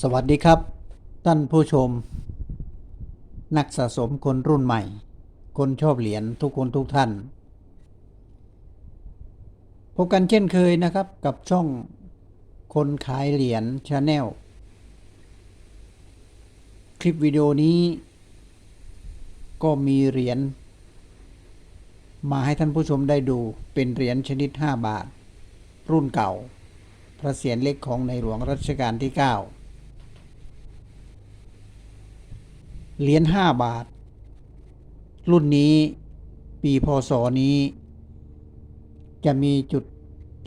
สวัสดีครับ ท่านผู้ชม นักสะสมคนรุ่นใหม่ คนชอบเหรียญทุกคนทุกท่าน พบกันเช่นเคยนะครับกับช่องคนขายเหรียญชาแนลคลิปวิดีโอนี้ ก็มีเหรียญมาให้ท่านผู้ชมได้ดูเป็นเหรียญชนิด 5 บาท รุ่นเก่า พระเศียรเล็กของในหลวงรัชกาลที่ 9 เหรียญ5บาท รุ่นนี้ปีพศนี้ จะมีจุด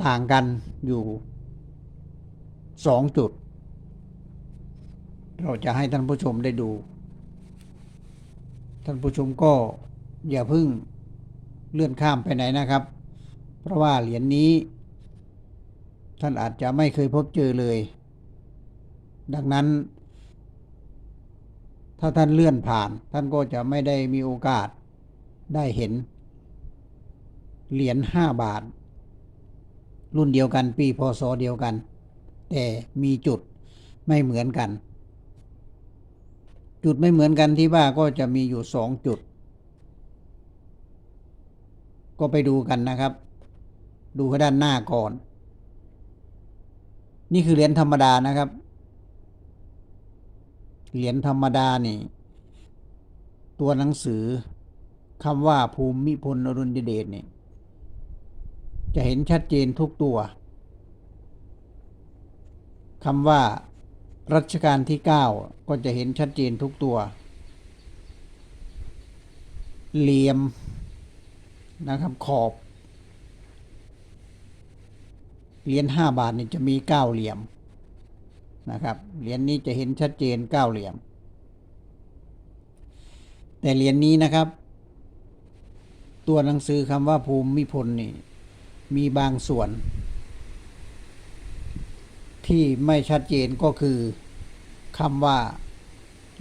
ต่างกันอยู่2จุด เราจะให้ท่านผู้ชมได้ดู ท่านผู้ชมก็อย่าเพึ่งเลื่อนข้ามไปไหนนะครับ เพราะว่าเหรียญนี้ ท่านอาจจะไม่เคยพบเจอเลย ดังนั้น ถ้าท่านเลื่อนผ่าน ท่านก็จะไม่ได้มีโอกาสได้เห็น เหรียญห้าบาท รุ่นเดียวกันปีพศเดียวกัน แต่มีจุดไม่เหมือนกัน จุดไม่เหมือนกันที่ว่าก็จะมีอยู่สองจุด ก็ไปดูกันนะครับ ดูข้ด้านหน้าก่อน นี่คือเหรียญธรรมดานะครับ เหรียญธรรมดานี่ ตัวหนังสือคำว่าภูมิพลอรุณเดชนี่ จะเห็นชัดเจนทุกตัวคำว่ารัชกาลที่ 9 ก็จะเห็นชัดเจนทุกตัว เหลี่ยมนะครับขอบ เหรียญห้าบาทนี่จะมีเก้าเหลี่ยม นะครับเหรียญนี้จะเห็นชัดเจนเก้าเหลี่ยม แต่เหรียญนี้นะครับ ตัวหนังสือคำว่าภูมิพลนี่มีบางส่วน ที่ไม่ชัดเจนก็คือคำว่า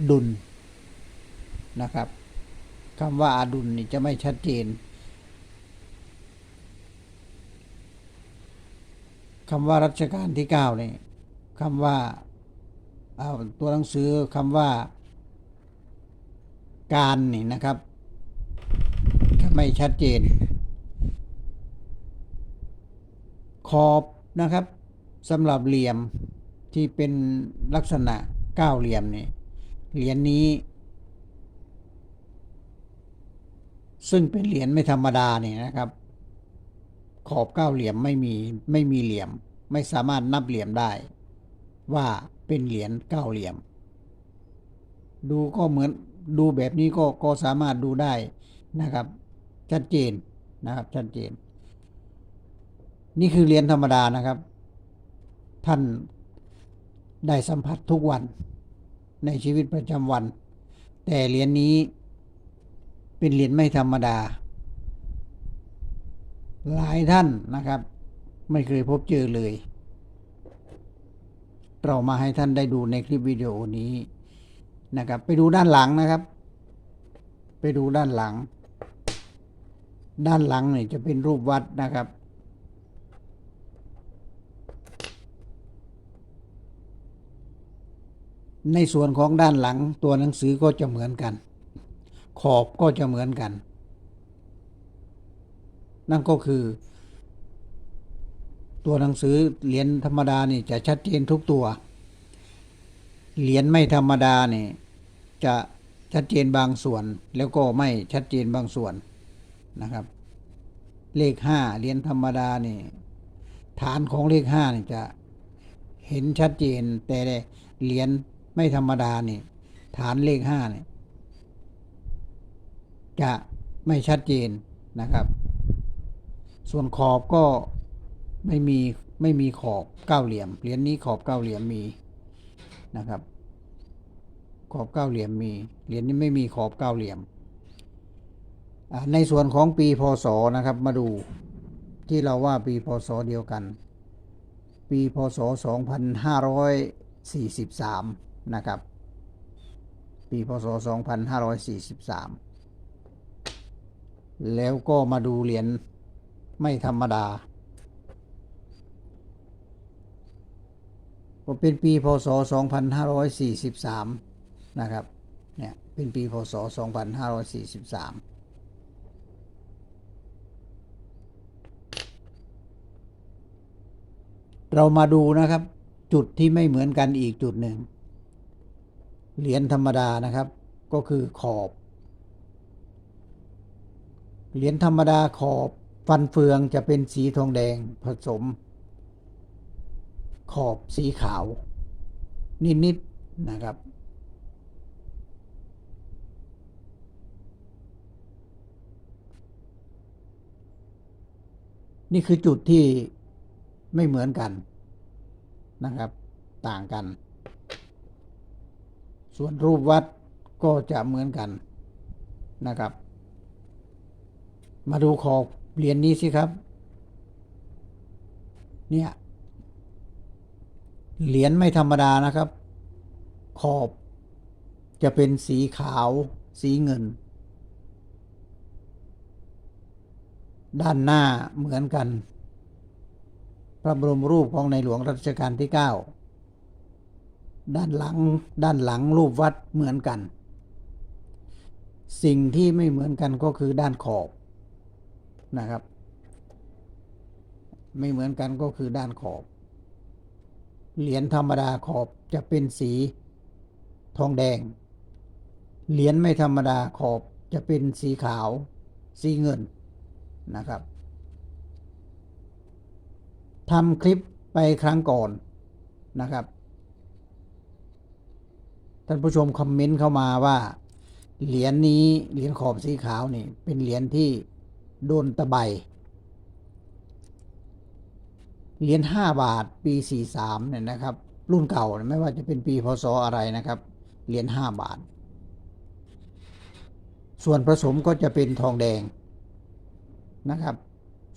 ดุลนะครับคำว่าอาดุลนี่จะไม่ชัดเจนคำว่ารัชกาลที่เก้านี่ คำว่าเอาตัวหนังสือคำว่า การนี่นะครับไม่ชัดเจน ขอบนะครับสำหรับเหลี่ยมที่เป็นลักษณะเก้าเหลี่ยมนี่เหรียญนี้ ซึ่งเป็นเหรียญไม่ธรรมดาเนี่ยนะครับ ขอบเก้าเหลี่ยมไม่มีไม่มีเหลี่ยม ไม่สามารถนับเหลี่ยมได้ ว่าเป็นเหรียญเก้าเหลี่ยม ดูก็เหมือนดูแบบนี้ก็ก็สามารถดูได้นะครับ ชัดเจนนะครับชัดเจน นี่คือเหรียญธรรมดานะครับ ท่านได้สัมผัสทุกวันในชีวิตประจำวัน แต่เหรียญนี้เป็นเหรียญไม่ธรรมดา หลายท่านนะครับ ไม่เคยพบเจอเลย เรามาให้ท่านได้ดูในคลิปวิดีโอนี้นะครับ ไปดูด้านหลังนะครับ ไปดูด้านหลัง ด้านหลังเนี่ยจะเป็นรูปวัดนะครับ ในส่วนของด้านหลังตัวหนังสือก็จะเหมือนกัน ขอบก็จะเหมือนกัน นั่นก็คือ ตัวหนังสือเหรียญธรรมดานี่จะชัดเจนทุกตัว เหรียญไม่ธรรมดานี่จะชัดเจนบางส่วน แล้วก็ไม่ชัดเจนบางส่วนนะครับ เลขห้าเหรียญธรรมดานี่ ฐานของเลขห้านี่จะเห็นชัดเจน แต่เหรียญไม่ธรรมดานี่ ฐานเลขห้านี่จะไม่ชัดเจนนะครับ ส่วนขอบก็ ไม่มีไม่มีขอบเก้าเหลี่ยมเหรียญนี้ขอบเก้าเหลี่ยมมีนะครับ ขอบเก้าเหลี่ยมมีเหรียญนี้ไม่มีขอบเก้าเหลี่ยม ในส่วนของปีพศนะครับมาดูที่เราว่าปีพศเดียวกัน ปีพศ 2543 นะครับ ปีพศ 2543 แล้วก็มาดูเหรียญไม่ธรรมดา ก็เป็นปีพศ 2543 นะครับ เนี่ย เป็นปีพศ 2543เรามาดูนะครับ จุดที่ไม่เหมือนกันอีกจุดหนึ่งเหรียญธรรมดานะครับ ก็คือขอบ เหรียญธรรมดาขอบฟันเฟืองจะเป็นสีทองแดงผสม ขอบสีขาว นิดๆนะครับ นี่คือจุดที่ไม่เหมือนกันนะครับ ต่างกัน ส่วนรูปวัดก็จะเหมือนกันนะครับ มาดูขอบเหรียญนี้สิครับ เนี่ย เหรียญไม่ธรรมดานะครับ ขอบจะเป็นสีขาวสีเงิน ด้านหน้าเหมือนกัน พระบรมรูปของในหลวงรัชกาลที่ 9 ด้านหลังด้านหลังรูปวัดเหมือนกัน สิ่งที่ไม่เหมือนกันก็คือด้านขอบนะครับ ไม่เหมือนกันก็คือด้านขอบ เหรียญธรรมดาขอบจะเป็นสีทองแดง เหรียญไม่ธรรมดาขอบจะเป็นสีขาว สีเงินนะครับทำคลิปไปครั้งก่อนนะครับท่านผู้ชมคอมเมนต์เข้ามาว่าเหรียญนี้เหรียญขอบสีขาวนี่ เป็นเหรียญที่โดนตะไบ เหรียญห้าบาทปีสี่สามเนี่ยนะครับ รุ่นเก่าไม่ว่าจะเป็นปีพศอะไรนะครับ เหรียญห้าบาท ส่วนผสมก็จะเป็นทองแดงนะครับ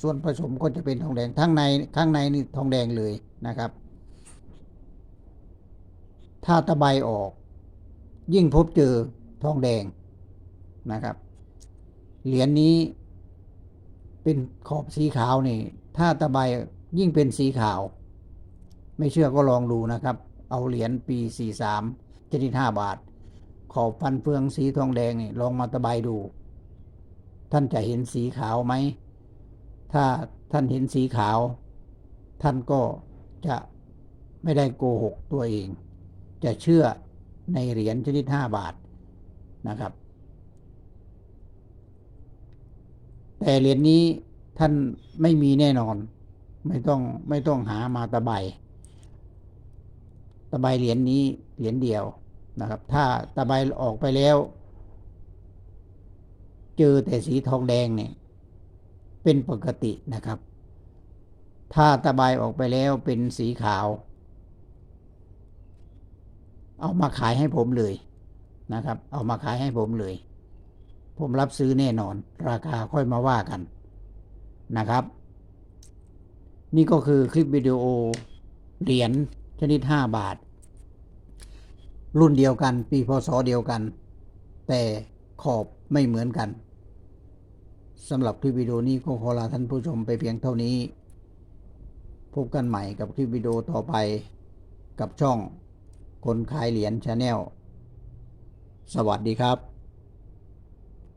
ส่วนผสมก็จะเป็นทองแดงทั้งในข้างในนี่ทองแดงเลยนะครับ ถ้าตะไบออก ยิ่งพบเจอทองแดงนะครับ เหรียญนี้เป็นขอบสีขาวนี่ ถ้าตะไบ ยิ่งเป็นสีขาว ไม่เชื่อก็ลองดูนะครับ เอาเหรียญปี 43ชนิด5บาท ขอบฟันเฟืองสีทองแดงนี่ลองมาตะไบดู ท่านจะเห็นสีขาวไหม ถ้าท่านเห็นสีขาว ท่านก็จะไม่ได้โกหกตัวเอง จะเชื่อในเหรียญชนิด 5 บาทนะครับ แต่เหรียญนี้ท่านไม่มีแน่นอน ไม่ต้องไม่ต้องหามาตะไบตะไบเหรียญนี้เหรียญเดียวนะครับ ถ้าตะไบออกไปแล้ว เจอแต่สีทองแดงเนี่ย เป็นปกตินะครับ ถ้าตะไบออกไปแล้วเป็นสีขาว เอามาขายให้ผมเลยนะครับ เอามาขายให้ผมเลย ผมรับซื้อแน่นอน ราคาค่อยมาว่ากันนะครับ นี่ก็คือคลิปวิดีโอเหรียญชนิด 5 บาท รุ่นเดียวกัน ปีพศเดียวกัน แต่ขอบไม่เหมือนกันสำหรับคลิปวิดีโอนี้ก็ขอลาท่านผู้ชมไปเพียงเท่านี้ พบกันใหม่กับคลิปวิดีโอต่อไปกับช่องคนขายเหรียญชาแนลสวัสดีครับ